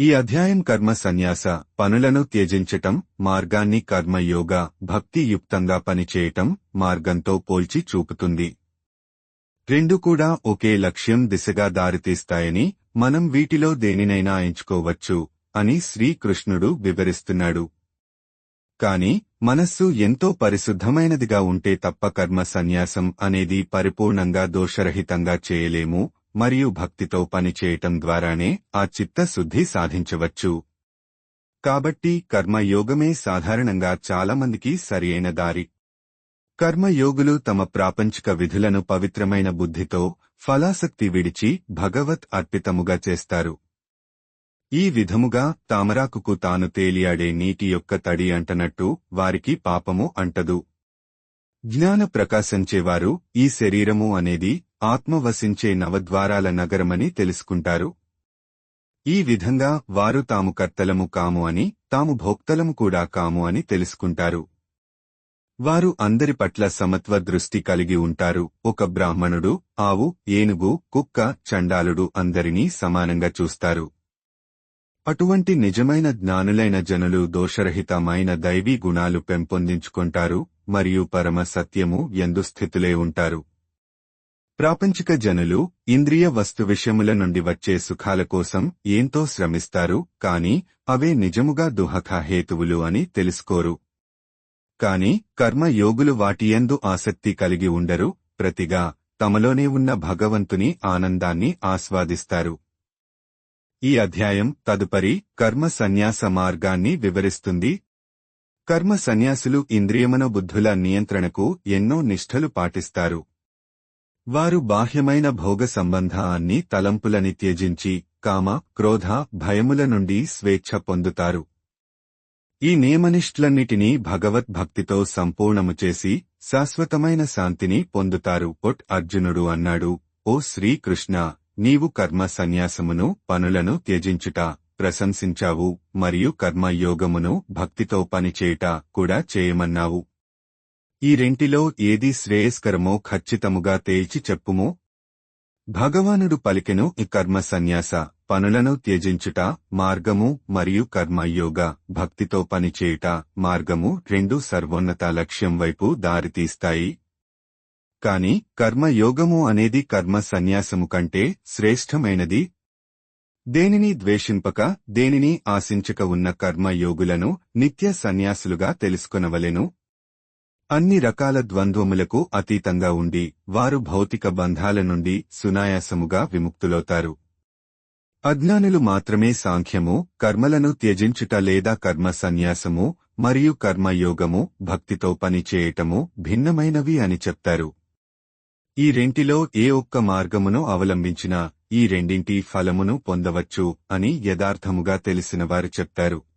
ఈ అధ్యాయం కర్మ సన్యాస పనులను త్యజించటం మార్గాన్ని కర్మయోగ భక్తియుక్తంగా పనిచేయటం మార్గంతో పోల్చి చూపుతుంది. రెండు కూడా ఒకే లక్ష్యం దిశగా దారితీస్తాయని మనం వీటిలో దేనినైనా ఎంచుకోవచ్చు అని శ్రీకృష్ణుడు వివరిస్తున్నాడు. కాని మనస్సు ఎంతో పరిశుద్ధమైనదిగా ఉంటే తప్ప కర్మ సన్యాసం అనేది పరిపూర్ణంగా దోషరహితంగా చేయలేము మరియు భక్తితో పనిచేయటం ద్వారానే ఆ చిత్తశుద్ధి సాధించవచ్చు. కాబట్టి కర్మయోగమే సాధారణంగా చాలామందికి సరియైన దారి. కర్మయోగులు తమ ప్రాపంచిక విధులను పవిత్రమైన బుద్ధితో ఫలాసక్తి విడిచి భగవత్ అర్పితముగా చేస్తారు. ఈ విధముగా తామరాకుకు తాను తేలియాడే నీటి యొక్క తడి అంటనట్టు వారికి పాపము అంటదు. జ్ఞాన ప్రకాశించేవారు ఈ శరీరము అనేది ఆత్మ వసించే నవద్వారాల నగరమని తెలుసుకుంటారు. ఈ విధంగా వారు తాము కర్తలము కాము అని తాము భోక్తలము కూడా కాము అని తెలుసుకుంటారు. వారు అందరి పట్ల సమత్వ దృష్టి కలిగి ఉంటారు. ఒక బ్రాహ్మణుడు ఆవు ఏనుగు కుక్క చండాలుడు అందరినీ సమానంగా చూస్తారు. అటువంటి నిజమైన జ్ఞానులైన జనులు దోషరహితమైన దైవీ గుణాలు పెంపొందించుకుంటారు మరియు పరమ సత్యము ఎందు స్థితులే ఉంటారు. ప్రాపంచిక జనులు ఇంద్రియ వస్తు విషయముల నుండి వచ్చే సుఖాల కోసం ఏంతో శ్రమిస్తారు కాని అవే నిజముగా దుహక హేతువులు అని తెలుసుకోరు. కాని కర్మయోగులు వాటియందు ఆసక్తి కలిగి ఉండరు ప్రతిగా తమలోనే ఉన్న భగవంతుని ఆనందాన్ని ఆస్వాదిస్తారు. ఈ అధ్యాయం తదుపరి కర్మ సన్యాస మార్గాన్ని వివరిస్తుంది. కర్మ సన్యాసులు ఇంద్రియమన బుద్ధుల నియంత్రణకు ఎన్నో నిష్ఠలు పాటిస్తారు. వారు బాహ్యమైన భోగ సంబంధాన్ని తలంపులని త్యజించి కామ క్రోధ భయముల నుండి స్వేచ్ఛ పొందుతారు. ఈ నియమనిష్ఠులన్నిటినీ భగవద్భక్తితో సంపూర్ణము చేసి శాశ్వతమైన శాంతిని పొందుతారు. పొట్ అర్జునుడు అన్నాడు ఓ శ్రీకృష్ణ నీవు కర్మ సన్యాసమును పనులను త్యజించుట ప్రశంసించావు మరియు కర్మయోగమును భక్తితో పనిచేయుట కూడా చేయమన్నావు. ఈ రెంటిలో ఏది శ్రేయస్కరమో ఖచ్చితముగా తేల్చి చెప్పుము? భగవానుడు పలికెను ఈ కర్మ సన్యాస పనులను త్యజించుట మార్గము మరియు కర్మయోగ భక్తితో పనిచేయుట మార్గము రెండు సర్వోన్నత లక్ష్యం వైపు దారితీస్తాయి. కాని కర్మయోగము అనేది కర్మ సన్యాసము కంటే శ్రేష్టమైనది. దేనిని ద్వేషింపక దేనిని ఆశించక ఉన్న కర్మయోగులను నిత్య సన్యాసులుగా తెలుసుకొనవలెను. అన్ని రకాల ద్వంద్వములకు అతీతంగా ఉండి వారు భౌతిక బంధాల నుండి సునాయాసముగా విముక్తులవుతారు. అజ్ఞానులు మాత్రమే సాంఖ్యము కర్మలను త్యజించుట లేదా కర్మ సన్యాసము మరియు కర్మయోగము భక్తితో పనిచేయటము భిన్నమైనవి అని చెప్తారు. ఈ రెంటిలో ఏ ఒక్క మార్గమును అవలంబించినా ఈ రెండింటి ఫలమును పొందవచ్చు అని యథార్థముగా తెలిసినవారు చెప్తారు.